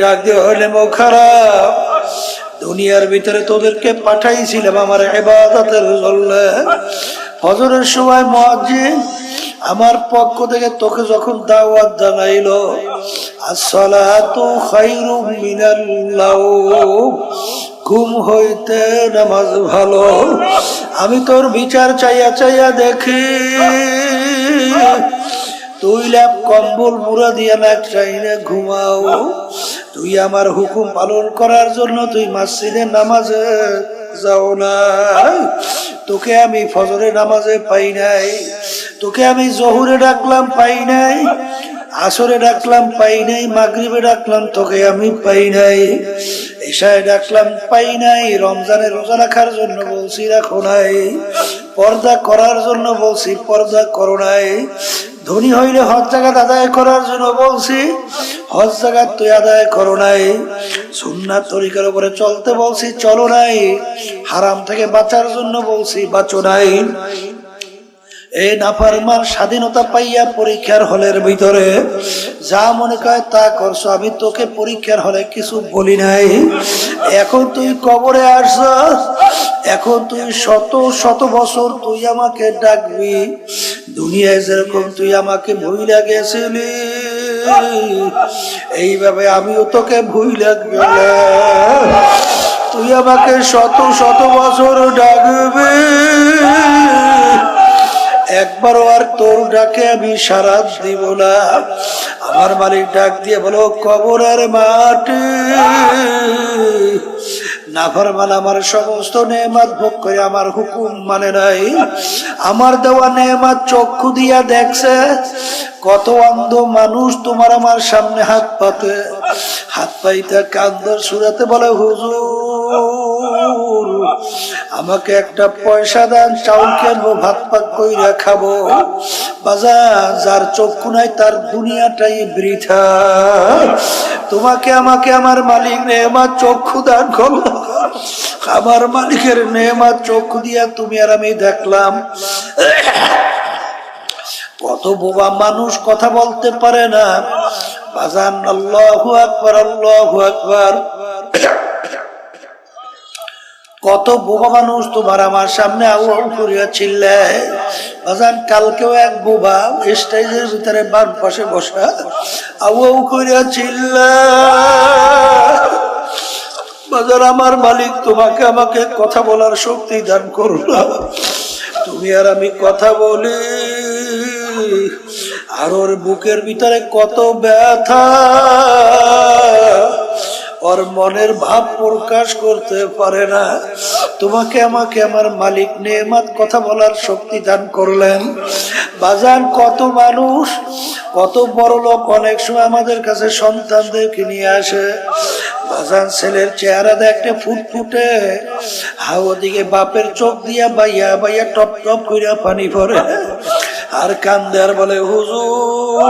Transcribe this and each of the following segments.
ডাক দিয়ে হলে মো খারাপ, দুনিয়ার ভিতরে তোদেরকে পাঠাইছিলাম আমার এবাদতের জন্য। হজরের সময় মহাজিন আমার পক্ষ থেকে তোকে যখন দাওয়াত জানাইলো ঘুম হইতে নামাজ ভালো। আমি তোর বিচার চাইয়া চাইয়া দেখি তুই ল্যাপ কম্বল মুড়া দিয়া না চাইলে ঘুমাও। তুই আমার হুকুম পালন করার জন্য তুই মাসিদে নামাজে যাও না। তোকে আমি ফজরে নামাজে পাই নাই। তোকে আমি জহুরে ডাকলাম পাই নাই। আসরে ডাকলাম, পাই নাই। মাগরিবে ডাকলাম, তোকে আমি পাই নাই। এশায় ডাকলাম, পাই নাই। রমজানে রোজা রাখার জন্য বলছি, রাখো নাই। পর্দা করার জন্য বলছি, পর্দা করো নাই। ধনী হইলে হজ জাগাত আদায় করার জন্য বলছি, হজ জাগাত তুই আদায় করো নাই। সুন্নার তরিকার উপরে চলতে বলছি, চলো নাই। হারাম থেকে বাঁচার জন্য বলছি, বাঁচো নাই। এই নাফারমান স্বাধীনতা পাইয়া পরীক্ষার হলের ভিতরে যা মনে করে তা করছ। আমি তোকে পরীক্ষার হলে কিছু বলি নাই। এখন তুই কবরে আসছ, এখন তুই শত শত বছর তুই আমাকে ডাকবি। দুনিয়ায় যেরকম তুই আমাকে ভুইলা গেছিলি, এইভাবে আমিও তোকে ভুইলা গেলাম। তুই আমাকে শত শত বছর ডাকবি। একবারও আর তোর ডাকে আমি সারা দিব না। আমার মালিক ডাক দিয়ে বলো, কবরের মাটি নাফরমান আমার সমস্ত নেমাত ভোগ করে আমার হুকুম মানে নাই। আমার দেওয়া নেমাত চক্ষু দিয়া দেখছে, কত অন্ধ মানুষ তোমার আমার সামনে হাত পাতে। হাত পাইতে কান্দর সুরাতে বলে, হুজুর আমাকে একটা পয়সা দেন, চাউল কেনবো ভাত পাক কইরা খাব। বাজার, যার চক্ষু নাই, তার দুনিয়াটাই বৃথা। তোমাকে, আমাকে, আমার মালিক নেমা চক্ষু দান করল। আমার মালিকের নেমা চক্ষু দিয়া তুমি আর আমি দেখলাম। কত বোবা মানুষ কথা বলতে পারে না। বাজান, আল্লাহু আকবার আল্লাহু আকবার। কত বোবা মানুষ তোমার আমার সামনে আউ করিয়া চিল্লায় বাজান, কালকেও এক বোবা স্টেজের ভিতরে বাম পাশে বসা আউ করিয়া চিল্লায় বাজার আমার মালিক তোমাকে আমাকে কথা বলার শক্তি দান করো না। তুমি আর আমি কথা বলি। আর ওর বুকের ভিতরে কত ব্যথা। ওর মনের ভাব প্রকাশ করতে পারে না। তোমাকে আমাকে আমার মালিক নেমাত কথা বলার শক্তি দান করলেন। বাজান, কত মানুষ, কত বড় লোক অনেক সময় আমাদের কাছে সন্তানদেরকে নিয়ে আসে। বাজান, ছেলের চেহারা দেখতে ফুটফুটে। হাও ওদিকে বাপের চোখ দিয়া বাইয়া বাইয়া টপ টপ কইরা পানি পড়ে আর কান্দে আর বলে, হুজুর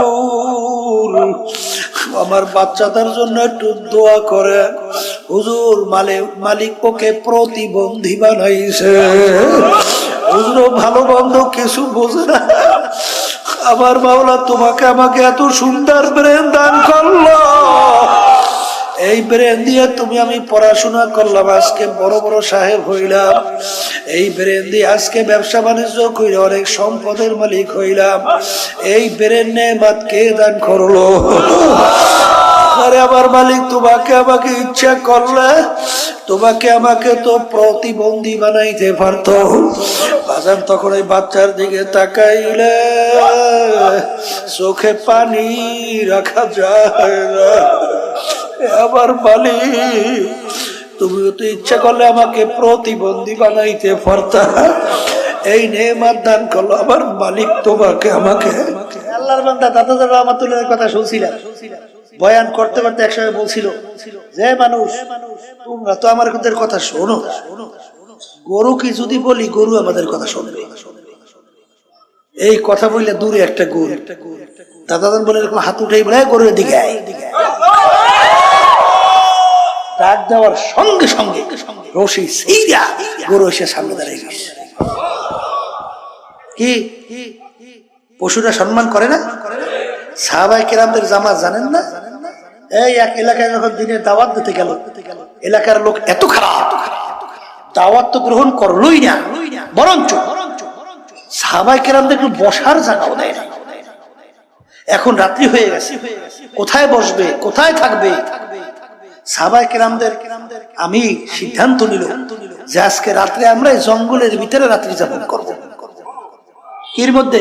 আমার বাচ্চাদের জন্য একটু দোয়া করে। হুজুর মালিক মালিক পক্ষে প্রতিবন্ধী বানাইছে। হুজুর ভালো বন্ধ কিছু বোঝে না। আমার মাওলা তোমাকে আমাকে এত সুন্দর ব্রেন দান করল। এই ব্রেন দিয়ে তুমি আমি পড়াশোনা করলাম, আজকে বড় বড় সাহেব হইলাম। এই ব্রেন দিয়ে আজকে ব্যবসা বাণিজ্য কইলে অনেক সম্পদের মালিক হইলাম। এই ব্রেন নে মাত কে দান করল? আরে আমার মালিক, তোমাকে আমাকে ইচ্ছা করলে তোমাকে আমাকে তো প্রতিবন্ধী বানাইতে পারতো। বাজান তখন ওই বাচ্চার দিকে তাকাইলে, চোখে পানি রাখা যায় না। আমার মালিক তুমি তো ইচ্ছা করলে আমাকে প্রতিবন্ধী বানাইতে পারতা। এই নেমার দান করল আমার মালিক তোমাকে আমাকে। আল্লাহর দাদা রহমাতুল্লাহ কথা বয়ান করতে করতে বলছিল যে মানুষ তোমরা তো আমার কথা শোনো। গরু কি যদি বলি গরু আমাদের কথা এই কথা বললে দূরে একটা গরু। বলে এরকম হাত উঠেই বলে "এই গরুর দিকে আয়, দিকে আয়।" ডাক দেওয়ার সঙ্গে সঙ্গে রশি সেইরা গরু এসে সামনে দাঁড়িয়ে গেছে কি? পশুরা সম্মান করে না? সাহাবাই কেরামদের জামা জানেন না? এই এক এলাকায় যখন দিনের দাওয়াত দিতে গেল, এলাকার লোক এত খারাপ, দাওয়াত তো গ্রহণ করলোই না, বরঞ্চ সাহাবাই কেরামদের একটু বসার জায়গাও দেয় না এখন রাত্রি হয়ে গেছে। কোথায় বসবে? কোথায় থাকবে? আমি সিদ্ধান্ত নিল যে আজকে রাত্রে আমরা জঙ্গলের ভিতরে রাত্রি যাপন করব। এর মধ্যে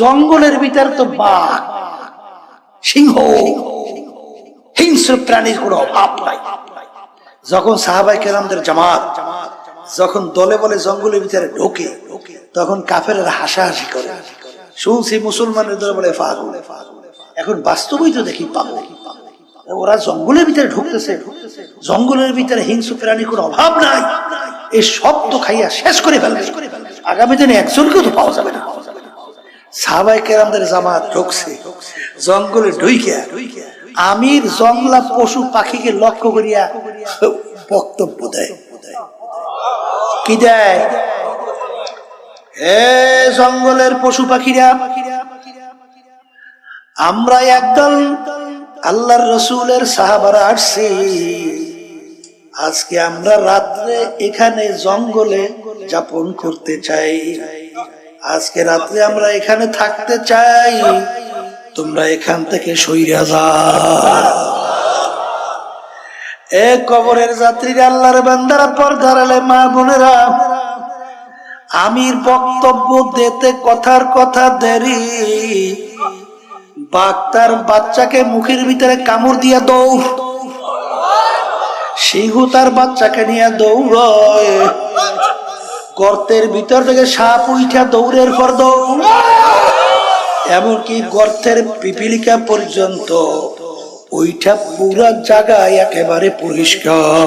জঙ্গলের ভিতরে তো বাঘ, সিংহ, হিংস্র প্রাণীর কোনো অভাব নাই। যখন সাহাবাই কেরামদের জামাত যখন দলে বলে জঙ্গলের ভিতরে ঢোকে, তখন কাফের হাসাহাসি করে। শুনছি মুসলমানের দলে বলে ফাগুল এখন বাস্তবই তো দেখি পাবো ওরা জঙ্গলের ভিতরে ঢুকতেছে। জঙ্গলের ভিতরে হিংস্র প্রাণীর কোনো অভাব নাই। এই সব তো খাইয়া শেষ করে ফেলবে। আগামী দিনে একজনকেও তো পাওয়া যাবে না। পশু পাখিকে লক্ষ্য করিয়া বক্তব্য দেয়। জঙ্গলের পশু পাখিরা, আমরা একদল আল্লাহর রসুলের সাহাবারা আসছি। আজকে আমরা রাত্রে এখানে জঙ্গলে যাপন করতে চাই। আজকে রাত্রে আমরা এখানে থাকতে চাই। তোমরা এখান থেকে সইরা যা এ কবরের যাত্রীরা আল্লাহর বান্দারা পর্দার আলে মা বোনেরা, আমির বক্তব্য দিতে কথার কথা দেরি। বাক্তার বাচ্চাকে মুখের ভিতরে কামড় দিয়া দৌড়। সিংহ তার বাচ্চাকে নিয়ে দৌড়য়। গর্তের ভিতর থেকে সাপ উঠা দৌড়ের পর দৌড়। এমনকি গর্তের পিপিলিকা পর্যন্ত ওইটা পুরা জায়গায় একেবারে পরিষ্কার।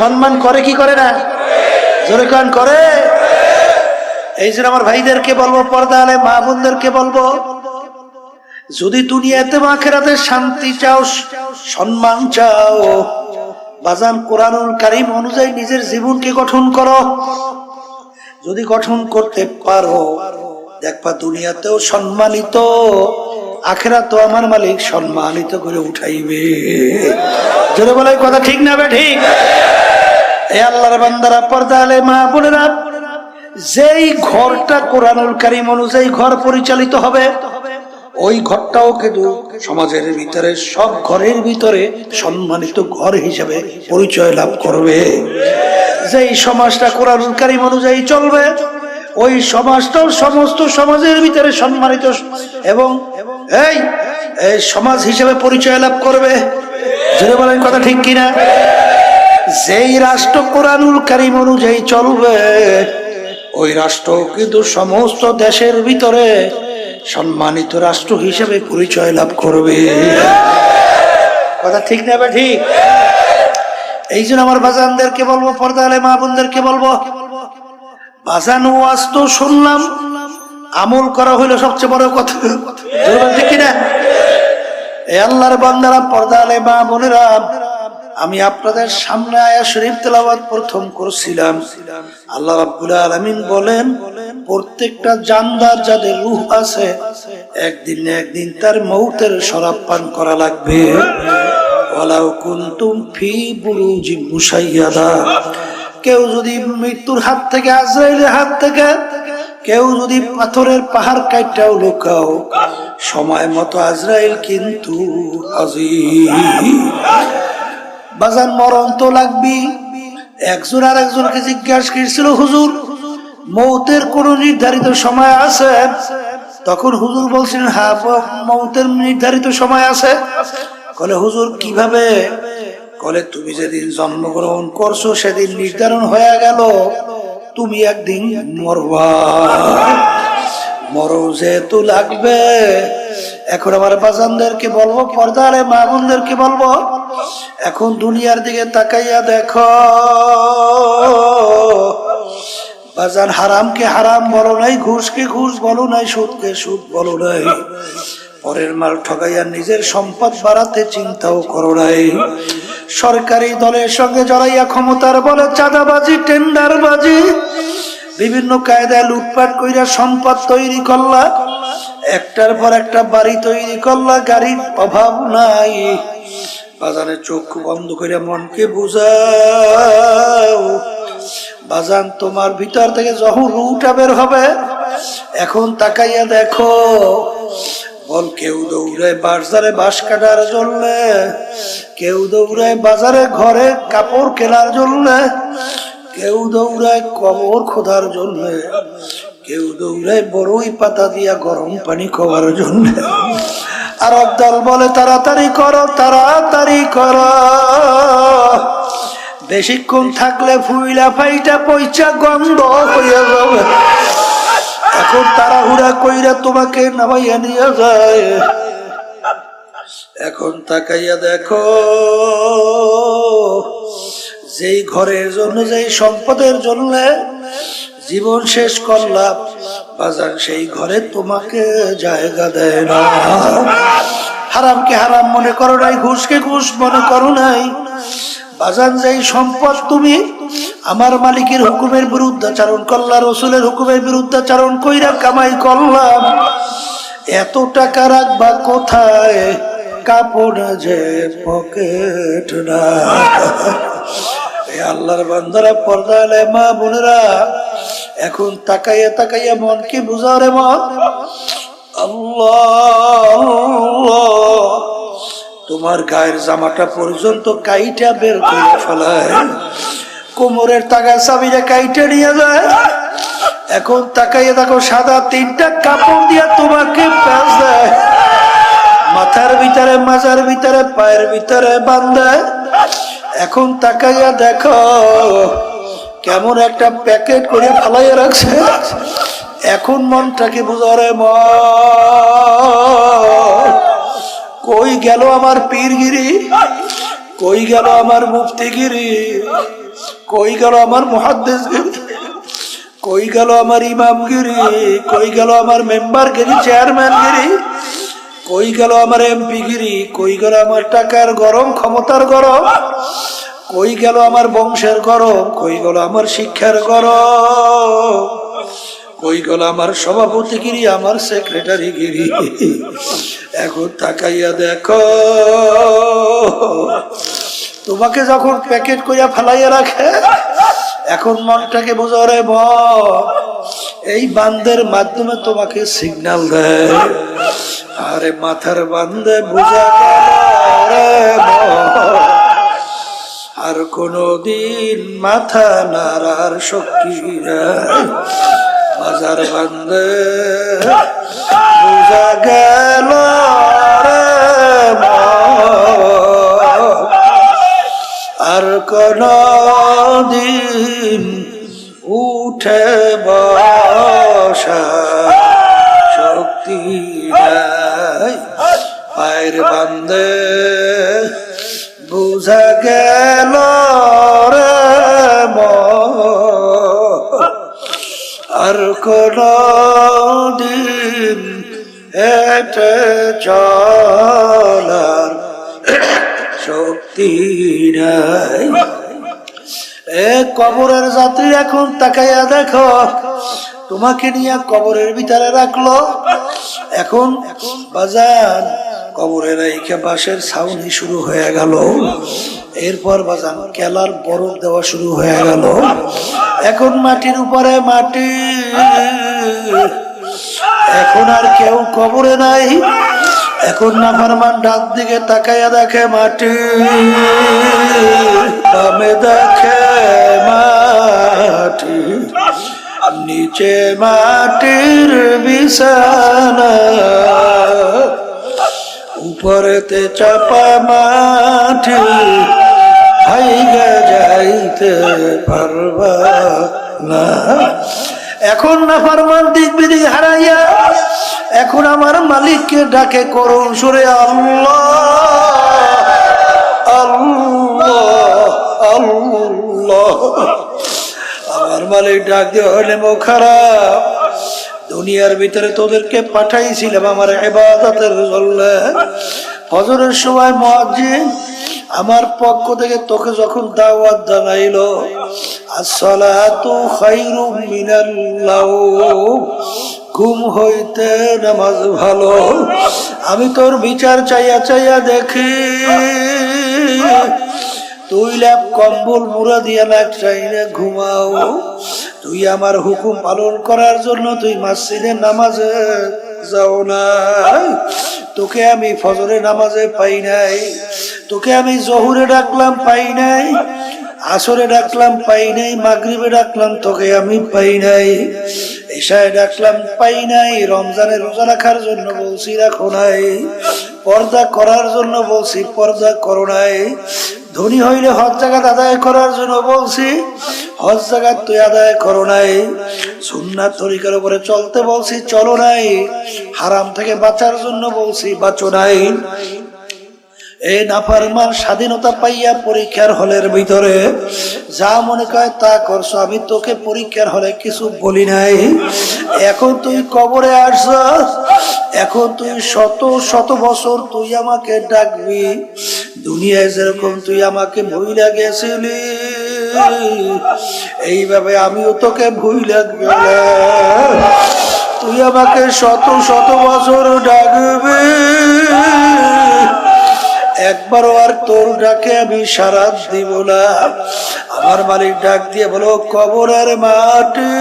সম্মান করে কি করে না? জোরে করে। এই জন্য আমার ভাইদেরকে বলব পর্দা আলে মা বোনদেরকে বলব, যদি দুনিয়াতে আখেরাতে শান্তি চাও, সম্মান চাও, বাজান কোরআনুল কারিম অনুযায়ী নিজের জীবনকে গঠন করো। যদি গঠন করতে পারো, দেখবা দুনিয়াতেও সম্মানিত আখেরা তো আমার মালিক সম্মানিত করে উঠাইবে। যদি বলে কথা ঠিক না বে ঠিক? এ আল্লাহর বান্দারা পর্দা আলে মা বোনেরা যেই ঘরটা কোরআনুল কারিম অনুযায়ী ঘর পরিচালিত হবে, ওই ঘরটাও কিন্তু সমাজের ভিতরে, সব ঘরের ভিতরে সম্মানিত ঘর হিসেবে পরিচয় লাভ করবে। যেই সমাজটা কোরআনুল কারিম অনুযায়ী চলবে, ওই সমাজটাও সমস্ত সমাজের ভিতরে সম্মানিত এবং এই সমাজ হিসেবে পরিচয় লাভ করবে। জোরে বলেন কথা ঠিক কিনা? যেই রাষ্ট্র কোরআনুল কারিম অনুযায়ী চলবে ওই রাষ্ট্র কিন্তু সমস্ত দেশের ভিতরে সম্মানিত রাষ্ট্র হিসেবে পরিচয় লাভ করবে। কথা ঠিক না বা ঠিক? এই জন্য আমার বাজানদেরকে বলব পর্দা আলে মা বোনদেরকে বলব, বাজান ওয়াজ তো শুনলাম, আমল করা হইল সবচেয়ে বড় কথা। ঠিক কিনা? এ আল্লাহর বান্দারা পর্দা আলে মা বোনেরা আমি আপনাদের সামনে আয়া শরীফ তেলাওয়াত প্রথম করছিলাম। আল্লাহ রাব্বুল আলামিন বলেন, প্রত্যেকটা জানদার যাদের রুহ আছে, একদিন না একদিন তার মৌতের শরাব পান করা লাগবে। ফি কেউ যদি মৃত্যুর হাত থেকে, আজরাইলের হাত থেকে, কেউ যদি পাথরের পাহাড় কাইটাও লুকাও, সময় মতো আজরাইল কিন্তু হাজির। বাজান মরণ তো লাগবি একজন আর একজনকে জিজ্ঞাসা করছিল, হুজুর, মৌতের কোন নির্ধারিত সময় আছে? তখন হুজুর বলছিলেন হ্যাঁ মৌতের নির্ধারিত সময় আছে। কলে, হুজুর, কীভাবে? কলে, তুমি যেদিন জন্মগ্রহণ করছ, সেদিন নির্ধারণ হয়ে গেল। তুমি একদিন মরবা। মরো যেহেতু লাগবে। এখন আমার বাজানদেরকে বলব, পর্দারে মা বোনদেরকে বলব এখন দুনিয়ার দিকে তাকাইয়া দেখো। বাজান হারামকে হারাম বলো নাই, ঘুষকে ঘুষ বলো নাই, সুদকে সুদ বলো নাই। পরের মাল ঠগাইয়া নিজের সম্পদ বাড়াতে চিন্তাও করো নাই। সরকারি দলের সঙ্গে জড়াইয়া ক্ষমতার বলে চাঁদাবাজি, টেন্ডারবাজি, বিভিন্ন কায়দায় লুটপাট কইরা সম্পদ তৈরি করলা, একটার পর একটা বাড়ি তৈরি করলা, গাড়ির অভাব নাই। বাজারে চোখ বন্ধ করে মনকে বুঝাও। বাজান, তোমার ভিতর থেকে যখন রুটা বের হবে, এখন তাকাইয়া দেখো, বল কেউ দৌড়ায় বাজারে বাঁশ কাটার জন্য, কেউ দৌড়ায় বাজারে ঘরে কাপড় কেনার জন্য, কেউ দৌড়ায় কবর খোদার জন্য। কেউ দৌড়ায় বড়ই পাতা দিয়া গরম পানি খাওয়ার জন্য। আর দল বলে, তাড়াতাড়ি করো তাড়াতাড়ি করো। বেশিক্ষণ থাকলে ফুইলা ফাইটা পয়সা গন্ধ হয়ে যাবে। এখন তাড়াহুড়া কইরা তোমাকে নামাইয়া নিয়ে যায়। এখন তাকাইয়া দেখো, যেই ঘরের জন্য, যেই সম্পদের জন্য জীবন শেষ করলাম। বাজার সেই ঘরে তোমাকে জায়গা দেয় না। হারামকে হারাম মনে করো নাই, ঘুষকে ঘুষ মনে করো নাই। বাজান যেই সম্পদ তুমি আমার মালিকের হুকুমের বিরুদ্ধাচারণ করলা, রসুলের হুকুমের বিরুদ্ধাচারণ কইরা কামাই করলাম। এত টাকা রাখবা কোথায়? কাপড় যে পকেট না। আল্লাহর বান্দারা পর্দালে মা বোনেরা এখন তাকাইয়া তাকাইয়া মনকে বুঝাও রে মন আল্লাহ। তোমার গায়ের জামাটা পর্যন্ত কাইটা বের করে ফেলায়। কোমরের টাকা চাবিটা কাইটা নিয়ে যায়। এখন তাকাইয়া দেখো সাদা তিনটা কাপড় দিয়া তোমাকে প্যাঁচ দেয়। মাথার ভিতরে, মাজার ভিতরে, পায়ের ভিতরে বান্ধায় এখন তাকাইয়া দেখো কেমন একটা প্যাকেট করে ফালাইয়া রাখছে। এখন মনটাকে বুঝারে মন কই গেল আমার পীরগিরি? কই গেল আমার মুফতিগিরি? কই গেল আমার মহাদ্দেশগিরি কই গেল আমার ইমামগিরি? কই গেল আমার মেম্বারগিরি, চেয়ারম্যানগিরি? কই গেল আমার এমপিগিরি? কই গেল আমার টাকার গরম, ক্ষমতার গরম? কই গেল আমার বংশের গরম? কই গেল আমার শিক্ষার গরম? কই গেল আমার সভাপতিগিরি, আমার সেক্রেটারি গিরি এখন তাকাইয়া দেখো, তোমাকে যখন প্যাকেট করিয়া ফেলাইয়া রাখে, এখন মনটাকে বোঝারে ব এই বান্দের মাধ্যমে তোমাকে সিগন্যাল দেয়। আরে মাথার বান্দে বোঝা গেল রে। আর কোনদিন মাথা নাড়ার শক্তি বাজার বান্দে বোঝা গেল আর কোন দিন উঠে বসা শক্তি পায়ের বান্দে কোন দিন চলার শক্তি নাই। এ কবরের যাত্রী এখন তাকাইয়া দেখো, তোমাকে নিয়ে কবরের ভিতরে রাখল। এখন বাজান কবরের এইকে বাঁশের ছাউনি শুরু হয়ে গেল। এরপর বাজান কেলার বরফ দেওয়া শুরু হয়ে গেল। এখন মাটির উপরে মাটি। এখন আর কেউ কবরে নাই। এখন না ফরমান ডাক দিকে তাকাইয়া দেখে মাটি। বামে দেখে মাটি। নিচে মাটির বিছানা। উপরেতে চাপা মাঠে হাইগা যাইতে পারবা না। এখন না ফারমান দিক বিদিক হারাইয়া, এখন আমার মালিককে ডাকে করুন সুরে আল্লাহ আল্লাহ আমার মালিক ডাক দিয়ে হলে খারাপ। দুনিয়ার ভিতরে তোদেরকে পাঠাইছিলাম আমার এবাদতের জন্য। ফজরের সময় মহাজিন আমার পক্ষ থেকে তোকে যখন দাওয়াত জানাইলো ঘুম হইতে নামাজ ভালো। আমি তোর বিচার চাইয়া চাইয়া দেখি তুই ল্যাপ কম্বল মুড়া দিয়া না চাইলে ঘুমাও। তুই আমার হুকুম পালন করার জন্য তুই মসজিদের নামাজে যাও না। তোকে আমি ফজরে নামাজে পাই নাই। তোকে আমি জহুরে ডাকলাম পাই নাই। আসরে ডাকলাম পাই নাই। মাগরিবে ডাকলাম, তোকে আমি পাই নাই। এশায় ডাকলাম পাই নাই। রমজানে রোজা রাখার জন্য বলছি রাখো নাই। পর্দা করার জন্য বলছি পর্দা করো নাই। ধনী হইলে হজ জাগাত আদায় করার জন্য বলছি, হজ জাগাত তুই আদায় করো নাই। সুন্নার তরিকার উপরে চলতে বলছি, চলো নাই। হারাম থেকে বাঁচার জন্য বলছি, বাঁচো নাই। এই নাফারমান স্বাধীনতা পাইয়া পরীক্ষার হলের ভিতরে যা মনে করে তা করছ, আমি তোকে পরীক্ষার হলে কিছু বলি নাই। এখন তুই কবরে আসছ, এখন তুই শত শত বছর তুই আমাকে ডাকবি। দুনিয়ায় যেরকম তুই আমাকে ভুইলা গেছিলি, এইভাবে আমিও তোকে ভুইলা গেলাম। তুই আমাকে শত শত বছর ডাকবি। একবারও আর তোর ডাকে আমি সারা দিব না। আমার মালিক ডাক দিয়ে বলো, কবরের মাটি।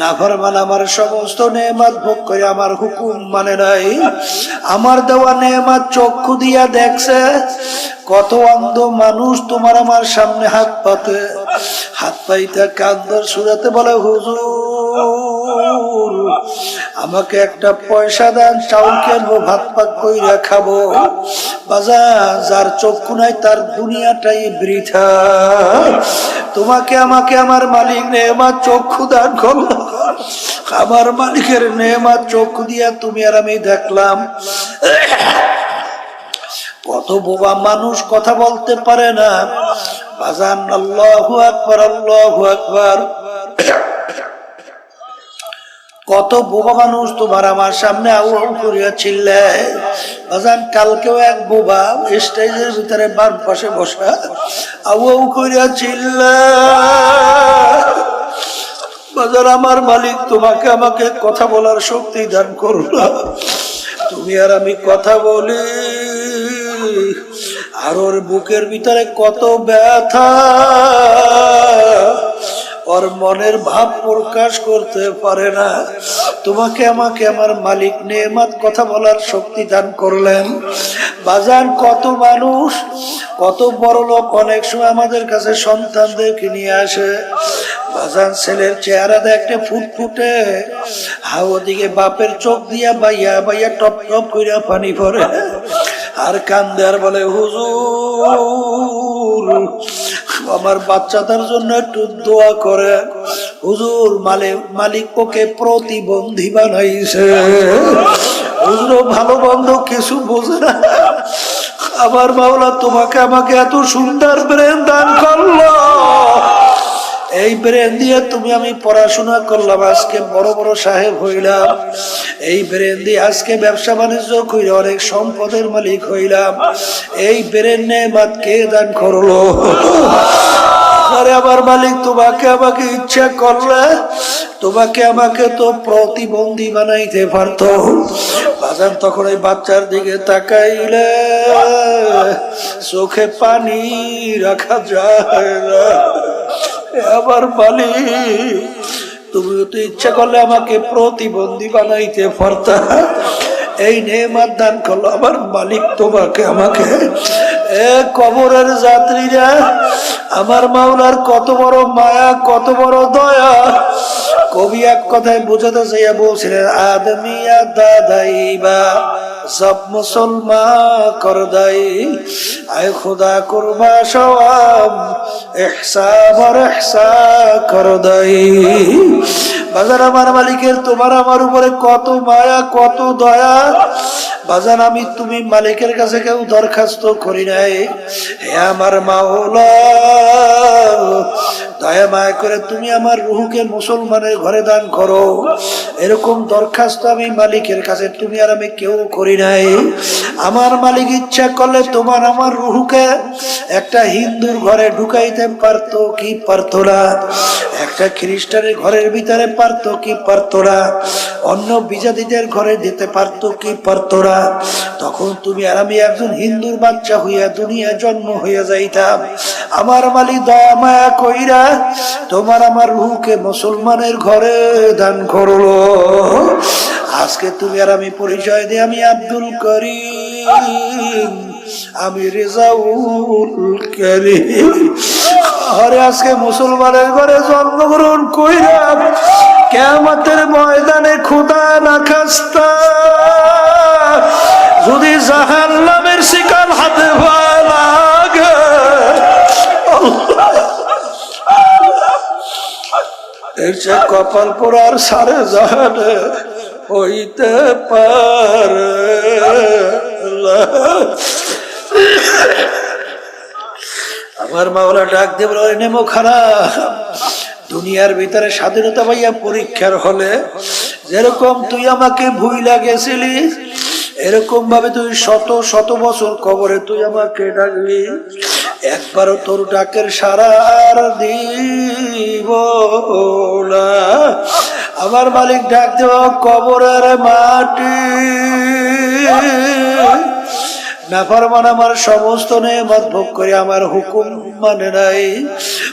নাফরমান আমার সমস্ত নেমাত ভোগ করে, আমার হুকুম মানে নাই। আমার দেওয়া নেমাত চক্ষু দিয়া দেখছে, কত অন্ধ মানুষ তোমার আমার সামনে হাত পাতে। হাত পাইতে কান্দর সুরাতে বলে, হুজুর আমাকে একটা পয়সা দেন, চাউল কেনবো ভাত পাক কইরা খাব। বাজার যার চক্ষু নাই, তার দুনিয়াটাই বৃথা। তোমাকে, আমাকে, আমার মালিক নেমা চক্ষু দান করল। আমার মালিকের নেমা চক্ষু দিয়া তুমি আর আমি দেখলাম। কত বোবা মানুষ কথা বলতে পারে না। বাজান, আল্লাহু আকবার আল্লাহু আকবার। কত বোবা মানুষ তোমার আমার সামনে আউ আউ করিয়া ছিলে বাজান, কালকেও এক বোবা স্টেজের ভিতরে বাম পাশে বসা আউ আউ করিয়া চিল্লা বাজার আমার মালিক তোমাকে আমাকে কথা বলার শক্তি দান করল। তুমি আর আমি কথা বলি, আর ওর বুকের ভিতরে কত ব্যথা। ওর মনের ভাব প্রকাশ করতে পারে না। তোমাকে আমাকে আমার মালিক নেমাত কথা বলার শক্তি দান করলেন। বাজান কত মানুষ, কত বড় লোক অনেক সময় আমাদের কাছে সন্তানদেরকে নিয়ে আসে। বাজান ছেলের চেহারা দেখতে ফুটফুটে। হাও দিকে বাপের চোখ দিয়া বাইয়া বাইয়া টপ টপ কইরা পানি পড়ে আর কান্দে আর বলে, হুজুর আমার বাচ্চাটার জন্য একটু দোয়া করে। হুজুর মালিক মালিক ওকে প্রতিবন্ধী বানাইছে। হুজুর ভালো বন্ধ, কিছু বোঝে না। আমার মাওলা তোমাকে আমাকে এত সুন্দর ব্রেন দান করল। এই ব্রেন দিয়ে তুমি আমি পড়াশোনা করলাম, আজকে বড় বড় সাহেব হইলাম। এই ব্রেন দিয়ে আজকে ব্যবসা বাণিজ্য কইলে অনেক সম্পদের মালিক হইলাম। এই ব্রেন নেমাত কে দান করল? আরে আমার মালিক, তোমাকে আমাকে ইচ্ছা করলে তোমাকে আমাকে তো প্রতিবন্ধী বানাইতে পারত। বাজার তখন ওই বাচ্চার দিকে তাকাইলে চোখে পানি রাখা যায় না। আমার মালিক। তুমি তো ইচ্ছা করলে আমাকে প্রতিবন্ধী বানাইতে পারতা। এই নেমার দান করল আমার মালিক তোমাকে, আমাকে। এ কবরের যাত্রীরা, আমার মাওলার কত বড় মায়া, কত বড় দয়া। কবি এক কথায় বোঝাতে চাইয়া বলছিলেন আদমিয়া দাদাইবা সব মুসলমা কর দাই। আয় খুদা করবা সওয়াব ইহসাব আর ইহসা কর দাই। বাজার আমার মালিকের, তোমার আমার উপরে কত মায়া, কত দয়া। বাজান, আমি তুমি মালিকের কাছে কেউ দরখাস্ত করি নাই। হে আমার মাওলা দয়া মায়া করে তুমি আমার রুহুকে মুসলমানের ঘরে দান করো। এরকম দরখাস্ত আমি মালিকের কাছে, তুমি আর আমি কেউ করি নাই। আমার মালিক ইচ্ছা করলে তোমার আমার রুহুকে একটা হিন্দুর ঘরে ঢুকাইতে পারতো কি পারতো না। একটা খ্রিস্টানের ঘরের ভিতরে পারতো কি পারতো না। অন্য বিজাতিদের ঘরে দিতে পারতো কি পারতো না। তখন তুমি আর আমি একজন হিন্দুর বাচ্চা হইয়া দুনিয়া জন্ম হইয়া যাইতাম। আমার মালিক দয়া মায়া কইরা তোমার আমার রুহুকে মুসলমানের ঘরে দান করল। আজকে তুমি আর আমি পরিচয় দিই আমি আব্দুল করিম, আমি রেজাউল আরে আজকে মুসলমানের ঘরে জন্মগ্রহণ কইরাম কেমতের ময়দানে খুদা না খাস্তা। যদি জাহান নামের শিকার হাতে লাগে। কপাল পোড়ার সারে জাহানে হইতে পারে আমার মাওলা ডাক দেব নেমো খারাপ দুনিয়ার ভিতরে স্বাধীনতা পাইয়া পরীক্ষার হলে যেরকম তুই আমাকে ভুই লাগেছিলি এরকম ভাবে তুই শত শত বছর কবরে তুই আমাকে ডাকবি, একবারও তোর ডাকের সারার দিব না। আমার মালিক ডাক দেব কবরের মাটি। নাফরমান আমার সমস্ত নেমত ভোগ করে আমার হুকুম মানে নাই।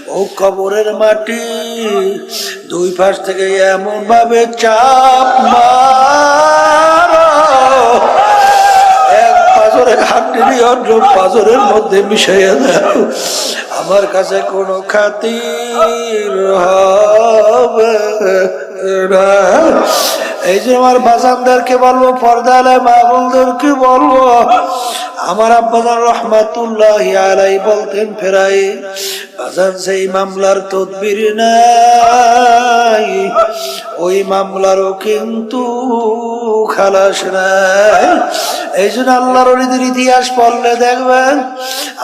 ও কবরের মাটি, দুই পাশ থেকে এমন ভাবে চাপ মারো এক পাজরের হাড্ডি অন্য পাঁচরের মধ্যে মিশাইয়া দাও। আমার কাছে কোনো খাতির হবে না। এই যে আমার বাজানদেরকে বলব পর্দালে মা বোনদেরকে বলব, আমার আব্বাজান রহমাতুল্লাহ আলাই বলতেন, ফেরাই, বাজান সেই মামলার তদবির নাই, ওই মামলারও কিন্তু খালাস নাই। এই জন্য আল্লাহর অলিদের ইতিহাস পড়লে দেখবেন,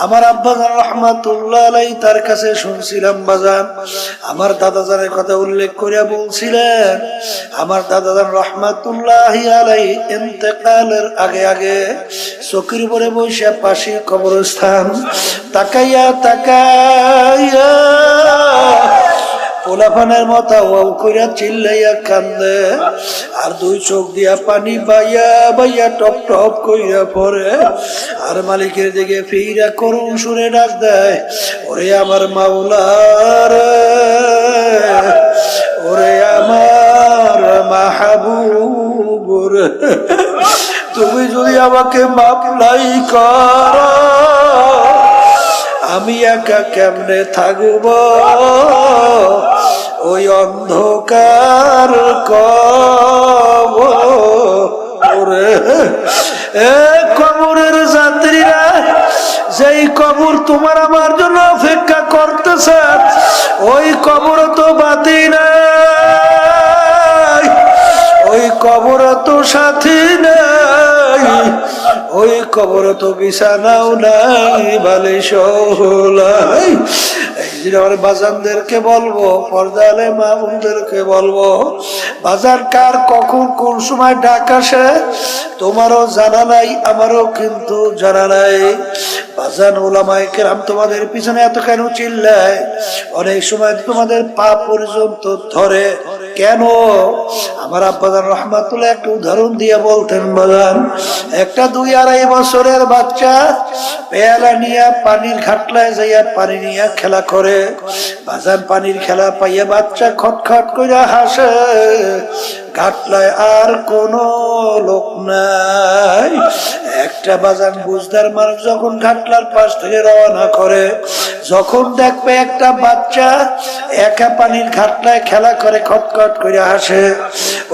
আমার আব্বা আব্বাজান রহমাতুল্লাহ আলাই তার কাছে শুনছিলাম, বাজান, আমার দাদাজানের কথা উল্লেখ করিয়া বলছিলেন, আমার দাদাজান রহমাতুল্লাহ আলাই ইন্তেকালের আগে আগে চকির পরে বসে পাশে কবরস্থান তাকাইয়া তাকাইয়া পোলাফানের মতো ওয়াও কইরা চিল্লাইয়া কান্দে। আর দুই চোখ দিয়া পানি বাইয়া বাইয়া টপ টপ কইরা পরে আর মালিকের দিকে ফিরা করুন সুরে ডাক দেয়, ওরে আমার মাওলার ওরে আমার মাহবুবুর তুমি যদি আমাকে মাপলাই কর আমি একা কেমনে থাকব? ওই অন্ধকার কবরে এ কবরের যাত্রীরা, যেই কবর তোমার আমার জন্য অপেক্ষা করতেছে, ওই কবর তো বাতি নাই। ওই কবর তো সাথী নাই। ওই কবর তো বিছানাও নাই নাই। কার কখন কোন সময় তোমারও জানা নাই, আমারও কিন্তু জানা নাই। বাজান তোমাদের পিছনে এত কেন চিল্লায়, অনেক সময় তোমাদের পা পর্যন্ত ধরে। কেন? আমার আব্বাদান রহমাতুল্লাহ একটা উদাহরণ দিয়ে বলতেন বাদান একটা দুই আড়াই বছরের বাচ্চা পেয়ালা নিয়ে পানির ঘাটলায় যাইয়া পানি নিয়ে খেলা করে। বাজান পানির খেলা পাইয়া বাচ্চা খটখট করে হাসে। ঘাটলায় আর কোন লোক নাই। একটা বাজান বুঝদার মানুষ যখন ঘাটলার পাশ থেকে রওনা করে, যখন দেখবে একটা বাচ্চা একা পানির ঘাটলায় খেলা করে, খটখট করে আসে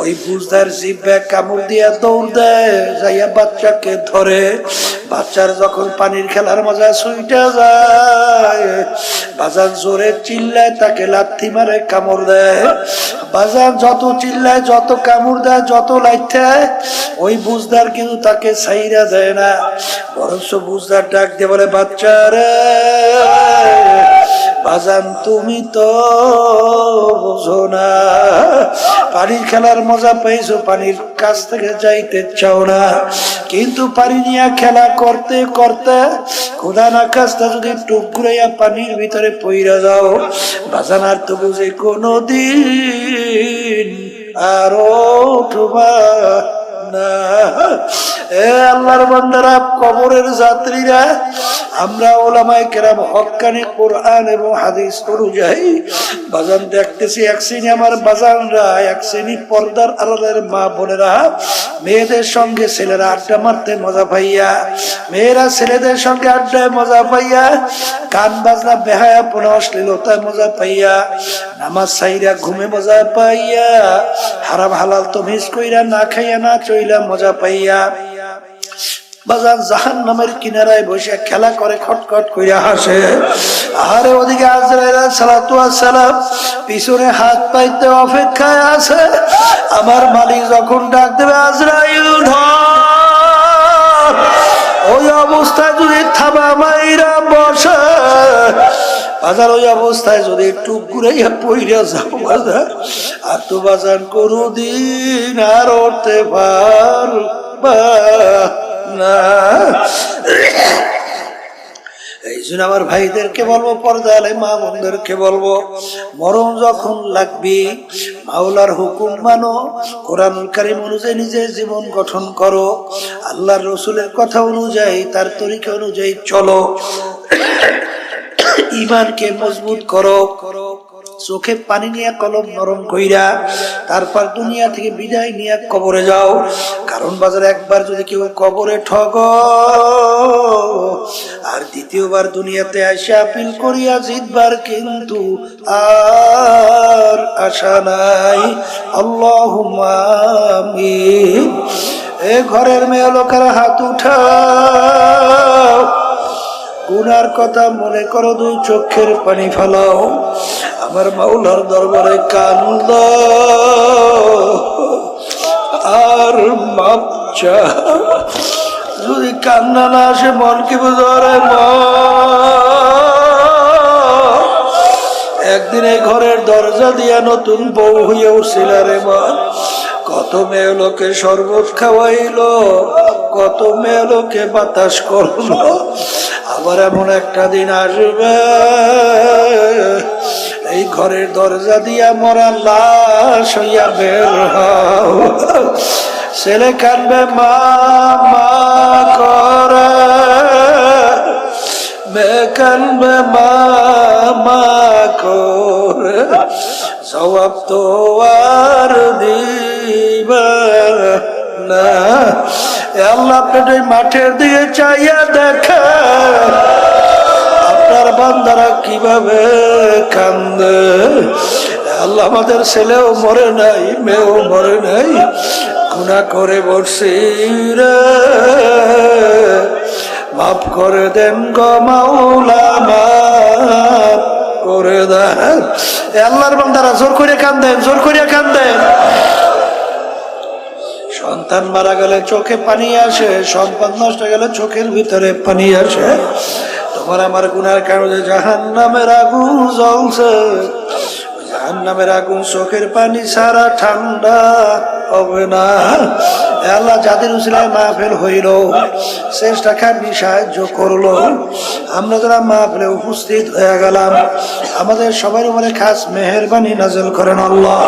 ওই বুঝদার জিব্বে কামড় দিয়া দৌড় দেয়, যাইয়া বাচ্চাকে ধরে। বাচ্চার যখন পানির খেলার মজা সুইটা যায় বাজার জোরে চিল্লায় তাকে লাথি মারে কামড় দেয়। বাজার যত চিল্লায় যত কামড় দেয় যত ওই বুঝদার কিন্তু তাকে সাইরা দেয় না। বরঞ্চ বুঝদার ডাক দিয়ে বলে বাচ্চারা বাজান, তুমি তো বোঝো না। পানির খেলার মজা পাইছো পানির কাছ থেকে যাইতে চাও না। কিন্তু পানি নিয়ে খেলা করতে করতে খোদা না কাজটা যদি টুক ঘুরাইয়া পানির ভিতরে পইরা যাও, বাজান, আর তো বুঝে কোনো দিন আরও উঠবা পর্দার আলাদের মা বোনেরা, মেয়েদের সঙ্গে ছেলেরা আড্ডা মারতে মজা পাইয়া, মেয়েরা ছেলেদের সঙ্গে আড্ডায় মজা পাইয়া, গান বাজনা বেহায়া পুনঃ অশ্লীলতায় মজা পাইয়া, নামাজ সাইরা ঘুমে মজা পাইয়া, হারাম হালাল তো মিস কইরা না খাইয়া না চইলা মজা পাইয়া বাজার জাহান নামের কিনারায় বসে খেলা করে, খটখট কইরা হাসে। আরে ওদিকে আজরাইল সালাতু সালাম পিছনে হাত পাইতে অপেক্ষায় আছে। আমার মালিক যখন ডাক দেবে, আজরাইল, ধর। ওই অবস্থায় যদি থাবা মাইরা বসে বাজার ওই অবস্থায় যদি একটু ঘুরাইয়া পইরা যাও বাজার আর তো বাজার কোনো দিন আর উঠতে পারবা না। এই জন্য আমার ভাইদেরকে বলব, পর্দালে মা বোনদেরকে বলব, মরণ যখন লাগবি, মাওলার হুকুম মানো, কোরআন কারিম অনুযায়ী নিজের জীবন গঠন করো, আল্লাহর রসুলের কথা অনুযায়ী, তার তরিকা অনুযায়ী চলো। ইমানকে মজবুত করো। চোখে পানি নিয়ে কলম নরম কইরা তারপর দুনিয়া থেকে বিদায় নিয়ে কবরে যাও। কারণ বাজারে একবার যদি কেউ কবরে ঠগ, আর দ্বিতীয়বার দুনিয়াতে আসে আপিল করিয়া জিতবার কিন্তু আর আশা নাই। আল্লাহ এ ঘরের মেয়ে লোকের হাত উঠাও। গুনার কথা মনে করো, দুই চোখের পানি ফেলাও। আমার মাওলার দরবারে কান্দ আর মাপচা যদি কান্না না আসে, মন কি বুঝরে একদিন ঘরের দরজা দিয়া নতুন বউ হইয়া উঠছিল রে মন কত মেয়ে লোকে শরবত খাওয়াইলো, কত মেয়ে লোকে বাতাস করল। আবার এমন একটা দিন আসবে, এই ঘরের দরজা দিয়া মরা লাশ হইয়া বের ছেলে কানবে মা মা, করে। মেয়ে কানবে মা মা, করে। জবাব তো আর দিবা না। আল্লাহ আপনার মাঠের দিকে চাইয়া দেখা। আপনার বান্দারা কীভাবে কান্দে? আল্লাহ আমাদের ছেলেও মরে নাই, মেয়েও মরে নাই। গুণা করে বসছি রে। মাফ করে দেন গো মাওলা মাফ করে দেন। আল্লাহর বান্দারা, জোর করে কান্দেন, জোর করে কান্দেন। সন্তান মারা গেলে চোখে পানি আসে সন্তান নষ্ট গেলে চোখের ভিতরে পানি আসে। তোমার আমার গুনার কারণে জাহান নামের আগুন জ্বলছে। জাহান নামের আগুন চোখের পানি সারা ঠান্ডা হবে না। আল্লাহ যাদের উসিলায় মাহফিল হইল, চেষ্টা খানি সাহায্য করল। আমরা যারা মাহফিলে উপস্থিত হয়ে গেলাম, আমাদের সবার উপরে খাস মেহরবানি নাজল করেন আল্লাহ।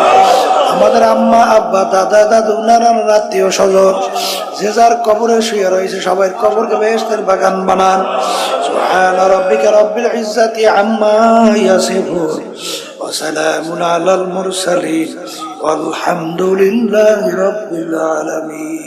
আমাদের আম্মা আব্বা দাদা দাদু নানান আত্মীয় স্বজন যে যার কবরে শুয়ে রয়েছে সবাই কবরকে বেহেস্তের বাগান বানান সুবহান রাব্বিকা রাব্বিল ইজ্জাতি আম্মা ইয়াসিফুন وسلام على المرسلين والحمد لله رب العالمين